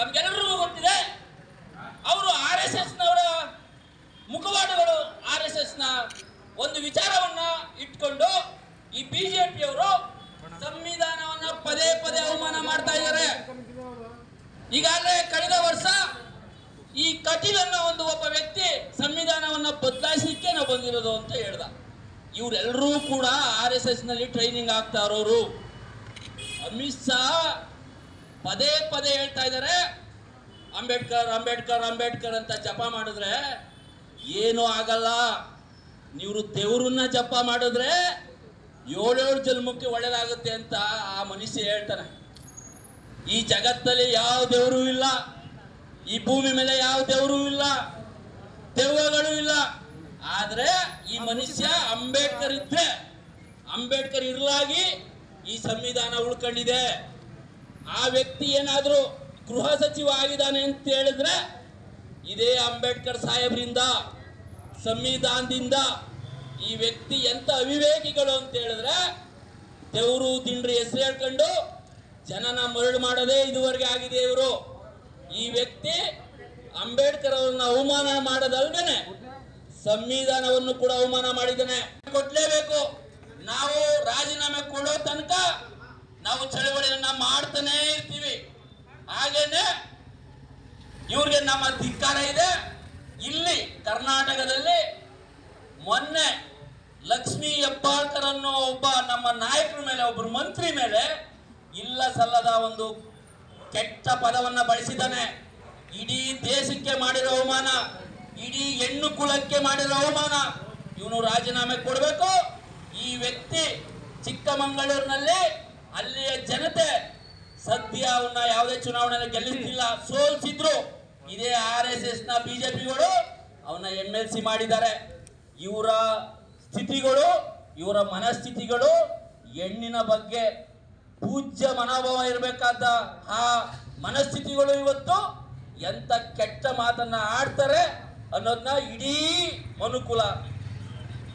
ತಮ್ಗೆಲ್ಲರಿಗೂ ಗೊತ್ತಿದೆ. ಅವರು R S ಎಸ್ನವರ ಮುಖವಾಡಗಳು ಆರ್ ಎಸ್ ಎಸ್ನ ಒಂದು ವಿಚಾರವನ್ನ ಇಟ್ಕೊಂಡು ಈ ಬಿಜೆಪಿಯವರು ಸಂವಿಧಾನವನ್ನ ಪದೇ ಪದೇ ಅವಮಾನ ಮಾಡ್ತಾ ಇದ್ದಾರೆ. ಈಗಾಗಲೇ ಕಳೆದ ವರ್ಷ ಈ ಕಟೀಲನ್ನ ಒಂದು ಒಬ್ಬ ವ್ಯಕ್ತಿ ಸಂವಿಧಾನವನ್ನ ಬದಲಾಯಿಸಲಿಕ್ಕೆ ನಾವು ಬಂದಿರೋದು ಅಂತ ಹೇಳ್ದ. ಇವರೆಲ್ಲರೂ ಕೂಡ ಆರ್ ಎಸ್ ಎಸ್ನಲ್ಲಿ ಟ್ರೈನಿಂಗ್ ಆಗ್ತಾ ಇರೋರು. ಅಮಿತ್ ಶಾ ಪದೇ ಪದೇ ಹೇಳ್ತಾ ಇದ್ದಾರೆ, ಅಂಬೇಡ್ಕರ್ ಅಂಬೇಡ್ಕರ್ ಅಂಬೇಡ್ಕರ್ ಅಂತ ಜಪ ಮಾಡಿದ್ರೆ ಏನೂ ಆಗಲ್ಲ. ನೀವು ದೇವ್ರನ್ನ ಜಪ ಮಾಡಿದ್ರೆ ಏಳೇಳು ಜನ್ಮಕ್ಕೆ ಒಳ್ಳೇದಾಗುತ್ತೆ ಅಂತ ಆ ಮನುಷ್ಯ ಹೇಳ್ತಾನೆ. ಈ ಜಗತ್ತಲ್ಲಿ ಯಾವ ದೇವರು ಇಲ್ಲ, ಈ ಭೂಮಿ ಮೇಲೆ ಯಾವ ದೇವರು ಇಲ್ಲ, ದೆವ್ವಗಳು ಇಲ್ಲ. ಆದ್ರೆ ಈ ಮನುಷ್ಯ ಅಂಬೇಡ್ಕರ್ ಇದ್ರೆ ಅಂಬೇಡ್ಕರ್ ಇರಲಾಗಿ ಈ ಸಂವಿಧಾನ ಉಳ್ಕೊಂಡಿದೆ. ಆ ವ್ಯಕ್ತಿ ಏನಾದರೂ ಗೃಹ ಸಚಿವ ಆಗಿದ್ದಾನೆ ಅಂತ ಹೇಳಿದ್ರೆ, ಇದೇ ಅಂಬೇಡ್ಕರ್ ಸಾಹೇಬ್ರಿಂದ, ಸಂವಿಧಾನದಿಂದ ಈ ವ್ಯಕ್ತಿ ಎಂತ ಅವಿವೇಕಿಗಳು ಅಂತ ಹೇಳಿದ್ರೆ, ದೇವರು ದಿಂಡ್ರಿ ಹೆಸರು ಹೇಳ್ಕೊಂಡು ಜನನ ಮರಳು ಮಾಡದೇ ಇದುವರೆಗೆ ಆಗಿದೆ ಇವರು. ಈ ವ್ಯಕ್ತಿ ಅಂಬೇಡ್ಕರ್ ಅವರನ್ನ ಅವಮಾನ ಮಾಡದಲ್ದೇನೆ ಸಂವಿಧಾನವನ್ನು ಕೂಡ ಅವಮಾನ ಮಾಡಿದ್ದಾನೆ. ಕೊಡ್ಲೇಬೇಕು. ನಾವು ರಾಜೀನಾಮೆ ಕೊಡೋ ತನಕ ನಾವು ಚಳವಳಿಯನ್ನ ಮಾಡ್ತಾನೆ ಇರ್ತೀವಿ. ಹಾಗೇನೆ ಇವ್ರಿಗೆ ನಮ್ಮ ಧಿಕ್ಕಾರ ಇದೆ. ಇಲ್ಲಿ ಕರ್ನಾಟಕದಲ್ಲಿ ಮೊನ್ನೆ ಲಕ್ಷ್ಮೀ ಹೆಬ್ಬಾಳ್ಕರ್ ಅನ್ನೋ ಒಬ್ಬ ನಮ್ಮ ನಾಯಕರ ಮೇಲೆ ಒಬ್ಬರು ಮಂತ್ರಿ ಮೇಲೆ ಇಲ್ಲ ಸಲ್ಲದ ಒಂದು ಕೆಟ್ಟ ಪದವನ್ನ ಬಳಸಿದ್ದಾನೆ. ಇಡೀ ದೇಶಕ್ಕೆ ಮಾಡಿರೋ ಅವಮಾನ, ಇಡೀ ಹೆಣ್ಣು ಕುಲಕ್ಕೆ ಮಾಡಿರೋ ಅವಮಾನ, ಇವನು ರಾಜೀನಾಮೆ ಕೊಡಬೇಕು. ಈ ವ್ಯಕ್ತಿ ಚಿಕ್ಕಮಗಳೂರಿನಲ್ಲಿ ಅಲ್ಲಿಯ ಜನತೆ ಸದ್ಯ ಅವನ್ನ ಯಾವುದೇ ಚುನಾವಣೆಯಲ್ಲಿ ಗೆಲ್ಲಿಸ್ತಿಲ್ಲ ಸೋಲ್ಸಿದ್ರು. ಇದೇ ಆರ್ ಎಸ್ ಎಸ್ನ ಬಿಜೆಪಿಗಳು ಅವನ್ನ ಎಂ ಎಲ್ ಸಿ ಮಾಡಿದ್ದಾರೆ. ಇವರ ಸ್ಥಿತಿಗಳು, ಇವರ ಮನಸ್ಥಿತಿಗಳು ಹೆಣ್ಣಿನ ಬಗ್ಗೆ ಪೂಜ್ಯ ಮನೋಭಾವ ಇರಬೇಕಾದ ಆ ಮನಸ್ಥಿತಿಗಳು ಇವತ್ತು ಎಂತ ಕೆಟ್ಟ ಮಾತನ್ನ ಆಡ್ತಾರೆ ಅನ್ನೋದನ್ನ ಇಡೀ ಮನುಕುಲ,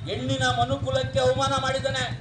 ಹೆಣ್ಣಿನ ಮನುಕುಲಕ್ಕೆ ಅವಮಾನ ಮಾಡಿದ್ದಾನೆ.